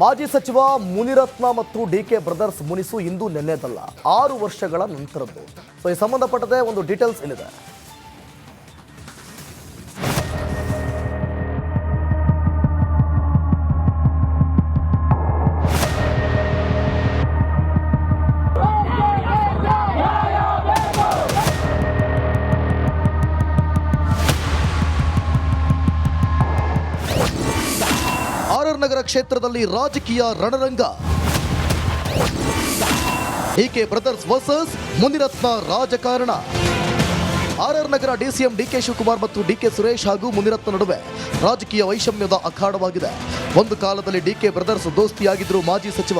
ಮಾಜಿ ಸಚಿವ ಮುನಿರತ್ನ ಮತ್ತು ಡಿ ಕೆ ಬ್ರದರ್ಸ್ ಮುನಿಸು ಇಂದು ನೆನ್ನೆದಲ್ಲ. ಆರು ವರ್ಷಗಳ ನಂತರದ್ದು. ಸೊ ಈ ಸಂಬಂಧಪಟ್ಟದೆ ಒಂದು ಡೀಟೇಲ್ಸ್ ಇಲ್ಲಿದೆ ಕ್ಷೇತ್ರದಲ್ಲಿ ರಾಜಕೀಯ ರಣರಂಗ. ಡಿಕೆ ಬ್ರದರ್ಸ್ ವರ್ಸಸ್ ಮುನಿರತ್ನ ರಾಜಕಾರಣ. R R Nagar DCM DK Shivakumar ಮತ್ತು ಡಿಕೆ ಸುರೇಶ್ ಹಾಗೂ ಮುನಿರತ್ನ ನಡುವೆ ರಾಜಕೀಯ ವೈಷಮ್ಯದ ಅಖಾಡವಾಗಿದೆ. ಒಂದು ಕಾಲದಲ್ಲಿ ಡಿಕೆ ಬ್ರದರ್ಸ್ ದೋಸ್ತಿಯಾಗಿದ್ದರು ಮಾಜಿ ಸಚಿವ.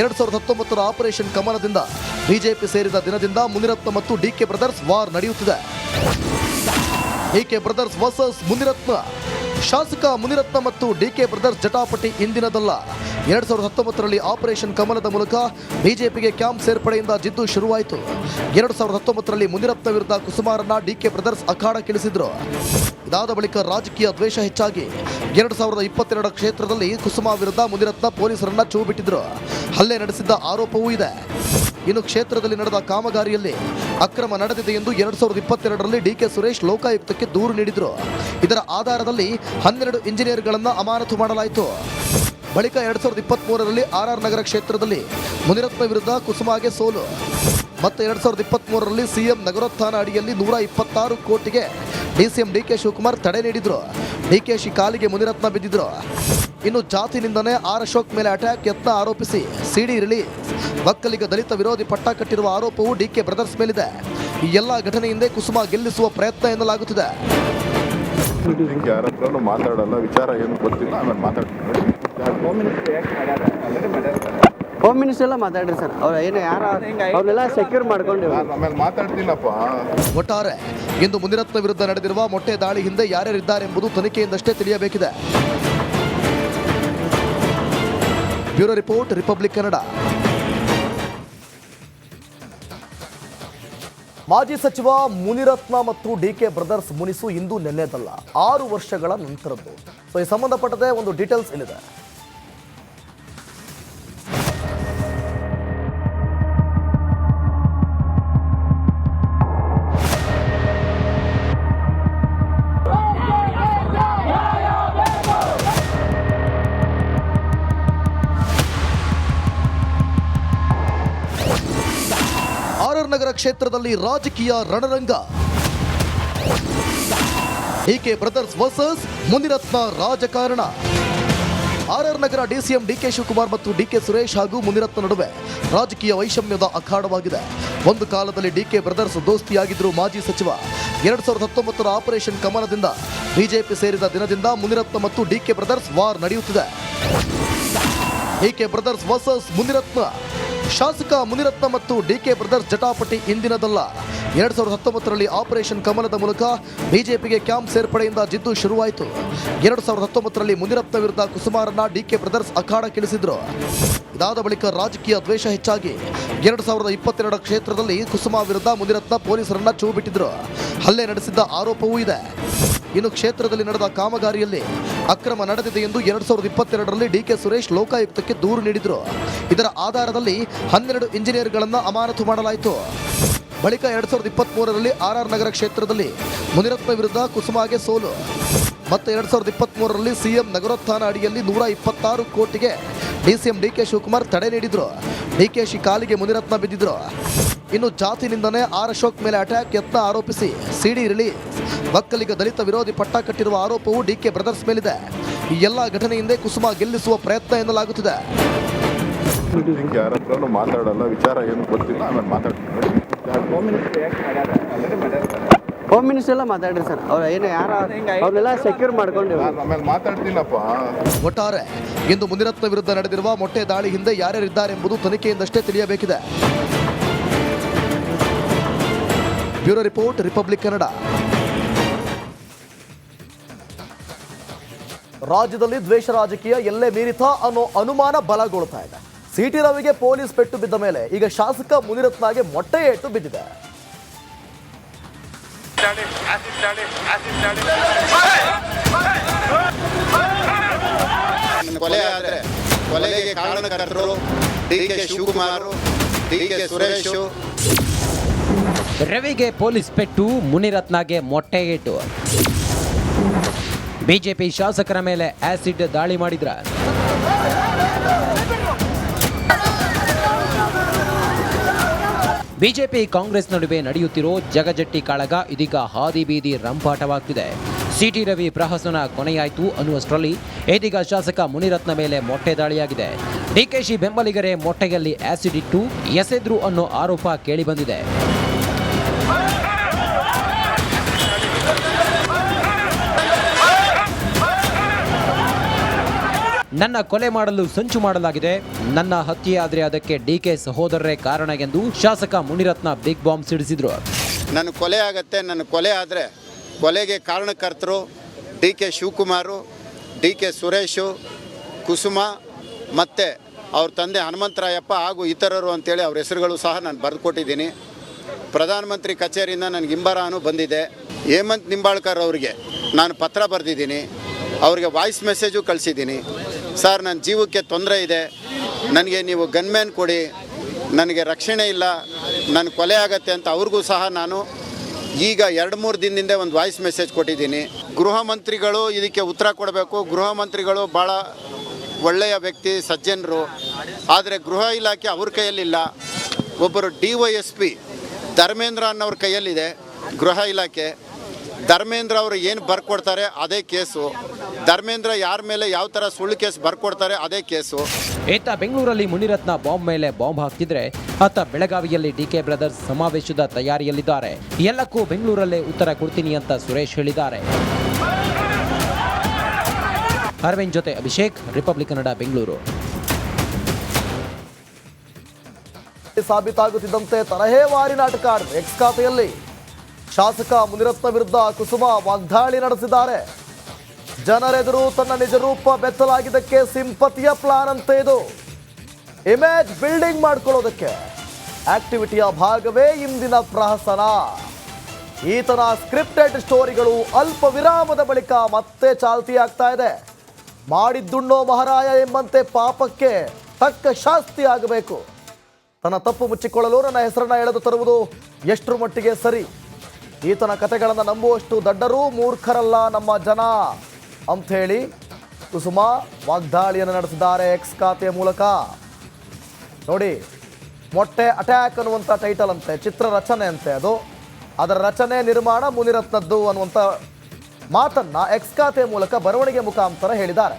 ಎರಡ್ ಸಾವಿರದ ಹತ್ತೊಂಬತ್ತರ ಆಪರೇಷನ್ ಕಮಲದಿಂದ ಬಿಜೆಪಿ ಸೇರಿದ ದಿನದಿಂದ ಮುನಿರತ್ನ ಮತ್ತು ಡಿಕೆ ಬ್ರದರ್ಸ್ ವಾರ್ ನಡೆಯುತ್ತಿದೆ. ಡಿಕೆ ಬ್ರದರ್ಸ್ ವರ್ಸಸ್ ಮುನಿರತ್ನ ಶಾಸಕ ಮುನಿರತ್ನ ಮತ್ತು ಡಿಕೆ ಬ್ರದರ್ಸ್ ಜಟಾಪಟಿ ಇಂದಿನದಲ್ಲ. ಎರಡ್ ಸಾವಿರದ ಹತ್ತೊಂಬತ್ತರಲ್ಲಿ ಆಪರೇಷನ್ ಕಮಲದ ಮೂಲಕ ಬಿಜೆಪಿಗೆ ಕ್ಯಾಂಪ್ ಸೇರ್ಪಡೆಯಿಂದ ಜಿದ್ದು ಶುರುವಾಯಿತು. ಎರಡ್ ಸಾವಿರದ ಹತ್ತೊಂಬತ್ತರಲ್ಲಿ ಮುನಿರತ್ನ ವಿರುದ್ಧ ಕುಸುಮಾರನ್ನ ಡಿಕೆ ಬ್ರದರ್ಸ್ ಅಖಾಡಕ್ಕಿಳಿಸಿದ್ರು ಇದಾದ ಬಳಿಕ ರಾಜಕೀಯ ದ್ವೇಷ ಹೆಚ್ಚಾಗಿ. ಎರಡ್ ಸಾವಿರದ ಇಪ್ಪತ್ತೆರಡರ ಕ್ಷೇತ್ರದಲ್ಲಿ ಕುಸುಮಾ ವಿರುದ್ಧ ಮುನಿರತ್ನ ಪೊಲೀಸರನ್ನ ಚೂಬಿಟ್ಟಿದ್ರು. ಹಲ್ಲೆ ನಡೆಸಿದ್ದ ಆರೋಪವೂ ಇದೆ. ಇನ್ನು ಕ್ಷೇತ್ರದಲ್ಲಿ ನಡೆದ ಕಾಮಗಾರಿಯಲ್ಲಿ ಅಕ್ರಮ ನಡೆದಿದೆ ಎಂದು ಎರಡ್ ಸಾವಿರದ ಇಪ್ಪತ್ತೆರಡರಲ್ಲಿ ಡಿಕೆ ಸುರೇಶ್ ಲೋಕಾಯುಕ್ತಕ್ಕೆ ದೂರು ನೀಡಿದ್ರು. ಇದರ ಆಧಾರದಲ್ಲಿ ಹನ್ನೆರಡು ಇಂಜಿನಿಯರ್ಗಳನ್ನು ಅಮಾನತು ಮಾಡಲಾಯಿತು. ಬಳಿಕ ಎರಡ್ ಸಾವಿರದ ಇಪ್ಪತ್ತ್ ಮೂರರಲ್ಲಿ ಆರ್ ಆರ್ ನಗರ ಕ್ಷೇತ್ರದಲ್ಲಿ ಮುನಿರತ್ನ ವಿರುದ್ಧ ಕುಸುಮಾಗೆ ಸೋಲು. ಮತ್ತು ಎರಡ್ ಸಾವಿರದ ಇಪ್ಪತ್ತ್ ಮೂರರಲ್ಲಿ ಸಿಎಂ ನಗರೋತ್ಥಾನ ಅಡಿಯಲ್ಲಿ ನೂರ ಇಪ್ಪತ್ತಾರು ಕೋಟಿಗೆ ಡಿಸಿಎಂ ಡಿಕೆ ಶಿವಕುಮಾರ್ ತಡೆ ನೀಡಿದ್ರು. ಡಿಕೆಶಿ ಕಾಲಿಗೆ ಮುನಿರತ್ನ ಬಿದ್ದಿದ್ರು. ಇನ್ನು ಜಾತಿನಿಂದನೇ ಆರ್ ಅಶೋಕ್ ಮೇಲೆ ಅಟ್ಯಾಕ್ ಯತ್ನ ಆರೋಪಿಸಿ ಸಿಡಿ ರಿಲೀಸ್ ಒಕ್ಕಲಿಗ ದಲಿತ ವಿರೋಧಿ ಪಟ್ಟ ಕಟ್ಟಿರುವ ಆರೋಪವು ಡಿಕೆ ಬ್ರದರ್ಸ್ ಮೇಲಿದೆ. ಈ ಎಲ್ಲ ಘಟನೆ ಹಿಂದೆ ಕುಸುಮ ಗೆಲ್ಲಿಸುವ ಪ್ರಯತ್ನ ಎನ್ನಲಾಗುತ್ತಿದೆ. ಮಾತಾಡಲ್ಲ ವಿಚಾರ ಏನು ಗೊತ್ತಿಲ್ಲ ಆಮೇಲೆ ಮಾತಾಡ್ತೀನಿ. ಹೋಮ್ ಮಿನಿಸ್ಟರ್ ಎಲ್ಲ ಮಾತಾಡ್ರಿ ಸರ್. ಅವ್ರ ಏನು ಯಾರ ಅವ್ರನ್ನೆಲ್ಲ ಸೆಕ್ಯೂರ್ ಮಾಡ್ಕೊಂಡಿವಿ ನಾನು ಆಮೇಲೆ ಮಾತಾಡ್ತೀನಪ್ಪ. ಒಟ್ಟಾರೆ ಇಂದು ಮುನಿರತ್ನ ವಿರುದ್ಧ ನಡೆದಿರುವ ಮೊಟ್ಟೆ ದಾಳಿ ಹಿಂದೆ ಯಾರ್ಯಾರಿದ್ದಾರೆಂಬುದು ತನಿಖೆಯಿಂದಷ್ಟೇ ತಿಳಿಯಬೇಕಿದೆ. Bureau report, Republic Kannada. ಮಾಜಿ ಸಚಿವ ಮುನಿರತ್ನ ಮತ್ತು ಡಿ ಕೆ ಬ್ರದರ್ಸ್ ಮುನಿಸು ಇಂದು ನೆನ್ನೆದಲ್ಲ, ಆರು ವರ್ಷಗಳ ನಂತರದ್ದು. ಸೊ ಈ ಸಂಬಂಧಪಟ್ಟದೆ ಒಂದು ಡೀಟೇಲ್ಸ್ ಇಲ್ಲಿದೆ ಆರ್ ನಗರ ಕ್ಷೇತ್ರದಲ್ಲಿ ರಾಜಕೀಯ ರಣರಂಗ. ಡಿಕೆ ಬ್ರದರ್ಸ್ ವರ್ಸಸ್ ಮುನಿರತ್ನ ರಾಜಕಾರಣ. RR R Nagar DCM DK Shivakumar ಮತ್ತು ಡಿಕೆ ಸುರೇಶ್ ಹಾಗೂ ಮುನಿರತ್ನ ನಡುವೆ ರಾಜಕೀಯ ವೈಷಮ್ಯದ ಅಖಾಡವಾಗಿದೆ. ಒಂದು ಕಾಲದಲ್ಲಿ ಡಿಕೆ ಬ್ರದರ್ಸ್ ದೋಸ್ತಿಯಾಗಿದ್ದರು ಮಾಜಿ ಸಚಿವ. ಎರಡ್ ಸಾವಿರದ ಹತ್ತೊಂಬತ್ತರ ಆಪರೇಷನ್ ಕಮಲದಿಂದ ಬಿಜೆಪಿ ಸೇರಿದ ದಿನದಿಂದ ಮುನಿರತ್ನ ಮತ್ತು ಡಿಕೆ ಬ್ರದರ್ಸ್ ವಾರ್ ನಡೆಯುತ್ತಿದೆ. ಡಿಕೆ ಬ್ರದರ್ಸ್ ವರ್ಸಸ್ ಮುನಿರತ್ನ ಶಾಸಕ ಮುನಿರತ್ನ ಮತ್ತು ಡಿಕೆ ಬ್ರದರ್ಸ್ ಜಟಾಪಟಿ ಇಂದಿನದಲ್ಲ. ಎರಡ್ ಸಾವಿರದ ಹತ್ತೊಂಬತ್ತರಲ್ಲಿ ಆಪರೇಷನ್ ಕಮಲದ ಮೂಲಕ ಬಿಜೆಪಿಗೆ ಕ್ಯಾಂಪ್ ಸೇರ್ಪಡೆಯಿಂದ ಜಿದ್ದು ಶುರುವಾಯಿತು. ಎರಡ್ ಸಾವಿರದ ಹತ್ತೊಂಬತ್ತರಲ್ಲಿ ಮುನಿರತ್ನ ವಿರುದ್ಧ ಕುಸುಮಾರನ್ನ ಡಿಕೆ ಬ್ರದರ್ಸ್ ಅಖಾಡಕ್ಕಿಳಿಸಿದ್ರು ಇದಾದ ಬಳಿಕ ರಾಜಕೀಯ ದ್ವೇಷ ಹೆಚ್ಚಾಗಿ. ಎರಡ್ ಸಾವಿರದ ಇಪ್ಪತ್ತೆರಡರ ಕ್ಷೇತ್ರದಲ್ಲಿ ಕುಸುಮಾ ವಿರುದ್ಧ ಮುನಿರತ್ನ ಪೊಲೀಸರನ್ನ ಚೂ ಬಿಟ್ಟಿದ್ರು ಹಲ್ಲೆ ನಡೆಸಿದ್ದ ಆರೋಪವೂ ಇದೆ. ಇನ್ನು ಕ್ಷೇತ್ರದಲ್ಲಿ ನಡೆದ ಕಾಮಗಾರಿಯಲ್ಲಿ ಅಕ್ರಮ ನಡೆದಿದೆ ಎಂದು ಎರಡ್ ಸಾವಿರದ ಇಪ್ಪತ್ತೆರಡರಲ್ಲಿ ಡಿಕೆ ಸುರೇಶ್ ಲೋಕಾಯುಕ್ತಕ್ಕೆ ದೂರು ನೀಡಿದ್ರು. ಇದರ ಆಧಾರದಲ್ಲಿ ಹನ್ನೆರಡು ಇಂಜಿನಿಯರ್ಗಳನ್ನು ಅಮಾನತು ಮಾಡಲಾಯಿತು. ಬಳಿಕ ಎರಡ್ ಸಾವಿರದ ಇಪ್ಪತ್ತ್ ಮೂರರಲ್ಲಿ ಆರ್ ನಗರ ಕ್ಷೇತ್ರದಲ್ಲಿ ಮುನಿರತ್ನ ವಿರುದ್ಧ ಕುಸುಮಾಗೆ ಸೋಲು. ಮತ್ತು ಎರಡ್ ಸಾವಿರದ ಇಪ್ಪತ್ತ್ ಮೂರರಲ್ಲಿ ಸಿಎಂ ನಗರೋತ್ಥಾನ ಅಡಿಯಲ್ಲಿ ನೂರ ಇಪ್ಪತ್ತಾರು ಕೋಟಿಗೆ ಡಿಸಿಎಂ ಡಿಕೆ ಶಿವಕುಮಾರ್ ತಡೆ ನೀಡಿದ್ರು. ಡಿಕೆಶಿ ಕಾಲಿಗೆ ಮುನಿರತ್ನ ಬಿದ್ದಿದ್ರು. ಇನ್ನು ಜಾತಿನಿಂದನೇ ಆರ್ ಅಶೋಕ್ ಮೇಲೆ ಅಟ್ಯಾಕ್ ಯತ್ನ ಆರೋಪಿಸಿ ಸಿಡಿ ರಿಲೀಸ್. ಒಕ್ಕಲಿಗ ದಲಿತ ವಿರೋಧಿ ಪಟ್ಟ ಕಟ್ಟಿರುವ ಆರೋಪವು ಡಿಕೆ ಬ್ರದರ್ಸ್ ಮೇಲಿದೆ. ಈ ಎಲ್ಲ ಘಟನೆ ಹಿಂದೆ ಕುಸುಮ ಗೆಲ್ಲಿಸುವ ಪ್ರಯತ್ನ ಎನ್ನಲಾಗುತ್ತಿದೆ. ಮಾತಾಡಲ್ಲ ವಿಚಾರ ಏನು ಗೊತ್ತಿಲ್ಲ ಆಮೇಲೆ ಮಾತಾಡ್ತೀನಿ. ಹೋಮ್ ಮಿನಿಸ್ಟರ್ ಎಲ್ಲ ಮಾತಾಡ್ರಿ ಸರ್. ಅವ್ರ ಏನು ಯಾರು ಅವ್ರನ್ನೆಲ್ಲ ಸೆಕ್ಯೂರ್ ಮಾಡ್ಕೊಂಡಿವಿ ನಾನು ಆಮೇಲೆ ಮಾತಾಡ್ತೀನಪ್ಪ. ಒಟ್ಟಾರೆ ಇಂದು ಮುನಿರತ್ನ ವಿರುದ್ಧ ನಡೆದಿರುವ ಮೊಟ್ಟೆ ದಾಳಿ ಹಿಂದೆ ಯಾರ್ಯಾರಿದ್ದಾರೆಂಬುದು ತನಿಖೆಯಿಂದಷ್ಟೇ ತಿಳಿಯಬೇಕಿದೆ. Bureau report Republic Kannada. ರಾಜ್ಯದಲ್ಲಿ ದ್ವೇಷ ರಾಜಕೀಯ ಎಲ್ಲೇ ಮೀರಿತಾ ಅನ್ನೋ ಅನುಮಾನ ಬಲಗೊಳ್ತಾ ಇದೆ. ಸಿಟಿ ರವಿಗೆ ಪೊಲೀಸ್ ಪೆಟ್ಟು ಬಿದ್ದ ಮೇಲೆ ಈಗ ಶಾಸಕ ಮುನಿರತ್ನಗೆ ಮೊಟ್ಟೆ ಏಟು ಬಿದ್ದಿದೆ. ಕೊಲೆ ಆದ್ರೆ ಕೊಲೆಗೆ ಕಾರಣಕರ್ತರು D K Shivakumar D K Suresh. ರವಿಗೆ police ಪೆಟ್ಟು ಮುನಿರತ್ನಗೆ ಮೊಟ್ಟೆ ಏಟು. ಬಿಜೆಪಿ ಶಾಸಕರ ಮೇಲೆ ಆಸಿಡ್ ದಾಳಿ ಮಾಡಿದ್ರ. ಬಿಜೆಪಿ ಕಾಂಗ್ರೆಸ್ ನಡುವೆ ನಡೆಯುತ್ತಿರೋ ಜಗಜಟ್ಟಿ ಕಾಳಗ ಇದೀಗ ಹಾದಿ ಬೀದಿ ರಂಪಾಟವಾಗ್ತಿದೆ. ಸಿಟಿ ರವಿ ಪ್ರಹಸನ ಕೊನೆಯಾಯಿತು ಅನ್ನುವಷ್ಟರಲ್ಲಿ ಇದೀಗ ಶಾಸಕ ಮುನಿರತ್ನ ಮೇಲೆ ಮೊಟ್ಟೆ ದಾಳಿಯಾಗಿದೆ. ಡಿಕೆಶಿ ಬೆಂಬಲಿಗರೇ ಮೊಟ್ಟೆಯಲ್ಲಿ ಆಸಿಡ್ ಇಟ್ಟು ಎಸೆದ್ರು ಅನ್ನೋ ಆರೋಪ ಕೇಳಿಬಂದಿದೆ ನನ್ನ ಕೊಲೆ ಮಾಡಲು ಸಂಚು ಮಾಡಲಾಗಿದೆ. ನನ್ನ ಹತ್ಯೆ ಆದರೆ ಅದಕ್ಕೆ ಡಿಕೆ ಸಹೋದರರೇ ಕಾರಣ ಎಂದು ಶಾಸಕ ಮುನಿರತ್ನ ಬಿಗ್ ಬಾಂಬ್ ಸಿಡಿಸಿದ್ರು. ನನ್ನ ಕೊಲೆ ಆಗತ್ತೆ, ನನ್ನ ಕೊಲೆ ಆದರೆ ಕೊಲೆಗೆ ಕಾರಣಕರ್ತರು D K Shivakumar D K Suresh, Kusuma ಮತ್ತು ಅವ್ರ ತಂದೆ ಹನುಮಂತರಾಯಪ್ಪ ಹಾಗೂ ಇತರರು ಅಂತೇಳಿ ಅವ್ರ ಹೆಸರುಗಳು ಸಹ ನಾನು ಬರೆದುಕೊಟ್ಟಿದ್ದೀನಿ. ಪ್ರಧಾನಮಂತ್ರಿ ಕಚೇರಿಯಿಂದ ನನಗೆ ಇಂಬರಾನು ಬಂದಿದೆ. ಹೇಮಂತ್ ನಿಂಬಾಳ್ಕರ್ ಅವರಿಗೆ ನಾನು ಪತ್ರ ಬರೆದಿದ್ದೀನಿ. ಅವರಿಗೆ ವಾಯ್ಸ್ ಮೆಸೇಜು ಕಳಿಸಿದ್ದೀನಿ. ಸರ್, ನನ್ನ ಜೀವಕ್ಕೆ ತೊಂದರೆ ಇದೆ. ನನಗೆ ನೀವು ಗನ್ಮ್ಯಾನ್ ಕೊಡಿ. ನನಗೆ ರಕ್ಷಣೆ ಇಲ್ಲ. ನನ್ನ ಕೊಲೆ ಆಗತ್ತೆ ಅಂತ ಅವ್ರಿಗೂ ಸಹ ನಾನು ಈಗ ಎರಡು ಮೂರು ದಿನದಿಂದ ಒಂದು ವಾಯ್ಸ್ ಮೆಸೇಜ್ ಕೊಟ್ಟಿದ್ದೀನಿ. ಗೃಹ ಮಂತ್ರಿಗಳು ಇದಕ್ಕೆ ಉತ್ತರ ಕೊಡಬೇಕು. ಗೃಹ ಮಂತ್ರಿಗಳು ಭಾಳ ಒಳ್ಳೆಯ ವ್ಯಕ್ತಿ, ಸಜ್ಜನರು. ಆದರೆ ಗೃಹ ಇಲಾಖೆ ಅವ್ರ ಕೈಯಲ್ಲಿಲ್ಲ. ಒಬ್ಬರು D Y S P Dharmendra ಅನ್ನೋರ ಕೈಯಲ್ಲಿದೆ ಗೃಹ ಇಲಾಖೆ. ಧರ್ಮೇಂದ್ರ ಅವರು ಏನು ಬರ್ಕೊಡ್ತಾರೆ, ಅದೇ ಕೇಸು. ಧರ್ಮೇಂದ್ರ ಯಾರ ಮೇಲೆ ಯಾವ ತರ ಸುಳ್ಳು ಕೇಸ್ ಬರ್ಕೊಡ್ತಾರೆ ಅದೇ ಕೇಸು. ಈತ ಬೆಂಗಳೂರಲ್ಲಿ ಮುನಿರತ್ನ ಬಾಂಬ್ ಮೇಲೆ ಬಾಂಬ್ ಹಾಕ್ತಿದ್ರೆ ಆತ ಬೆಳಗಾವಿಯಲ್ಲಿ ಡಿಕೆ ಬ್ರದರ್ಸ್ ಸಮಾವೇಶದ ತಯಾರಿಯಲ್ಲಿದ್ದಾರೆ. ಎಲ್ಲಕ್ಕೂ ಬೆಂಗಳೂರಲ್ಲೇ ಉತ್ತರ ಕೊಡ್ತೀನಿ ಅಂತ ಸುರೇಶ್ ಹೇಳಿದ್ದಾರೆ. ಅರವಿಂದ್ ಜೊತೆ ಅಭಿಷೇಕ್ ರಿಪಬ್ಲಿಕ್ ಕನ್ನಡ ಬೆಂಗಳೂರು. ಸಾಬೀತಾಗುತ್ತಿದ್ದಂತೆ ತರಹೇವಾರಿ ನಾಟಕ ಆಡಿದ್ರು ಎಕ್ಸ್ ಖಾತೆಯಲ್ಲಿ ಶಾಸಕ ಮುನಿರತ್ನ ವಿರುದ್ಧ ಕುಸುಮ ವಾಗ್ದಾಳಿ ನಡೆಸಿದ್ದಾರೆ. ಜನರೆದುರು ತನ್ನ ನಿಜ ರೂಪ ಬೆತ್ತಲಾಗಿದ್ದಕ್ಕೆ ಸಿಂಪತಿಯ ಪ್ಲಾನ್ ಅಂತ ಇದು. ಇಮೇಜ್ ಬಿಲ್ಡಿಂಗ್ ಮಾಡ್ಕೊಳ್ಳೋದಕ್ಕೆ ಆಕ್ಟಿವಿಟಿಯ ಭಾಗವೇ ಇಂದಿನ ಪ್ರಹಸನ. ಈತನ ಸ್ಕ್ರಿಪ್ಟೆಡ್ ಸ್ಟೋರಿಗಳು ಅಲ್ಪ ವಿರಾಮದ ಬಳಿಕ ಮತ್ತೆ ಚಾಲ್ತಿ ಆಗ್ತಾ ಇದೆ. ಮಾಡಿದ್ದುಣ್ಣೋ ಮಹಾರಾಯ ಎಂಬಂತೆ ಪಾಪಕ್ಕೆ ತಕ್ಕ ಶಾಸ್ತಿ ಆಗಬೇಕು. ತನ್ನ ತಪ್ಪು ಮುಚ್ಚಿಕೊಳ್ಳಲು ನನ್ನ ಹೆಸರನ್ನ ಎಳೆದು ತರುವುದು ಎಷ್ಟರ ಮಟ್ಟಿಗೆ ಸರಿ. ಈತನ ಕತೆಗಳನ್ನು ನಂಬುವಷ್ಟು ದಡ್ಡರೂ ಮೂರ್ಖರಲ್ಲ ನಮ್ಮ ಜನ. ಅಂಥೇಳಿ ಕುಸುಮಾ ವಾಗ್ದಾಳಿಯನ್ನು ನಡೆಸಿದ್ದಾರೆ ಎಕ್ಸ್ ಖಾತೆಯ ಮೂಲಕ. ನೋಡಿ, ಮೊಟ್ಟೆ ಅಟ್ಯಾಕ್ ಅನ್ನುವಂಥ ಟೈಟಲ್ ಅಂತೆ ಚಿತ್ರ ರಚನೆ ಅಂತೆ ಅದು. ಅದರ ರಚನೆ, ನಿರ್ಮಾಣ ಮುನಿರತ್ನದ್ದು ಅನ್ನುವಂಥ ಮಾತನ್ನ ಎಕ್ಸ್ ಖಾತೆಯ ಮೂಲಕ ಬರವಣಿಗೆ ಮುಖಾಂತರ ಹೇಳಿದ್ದಾರೆ.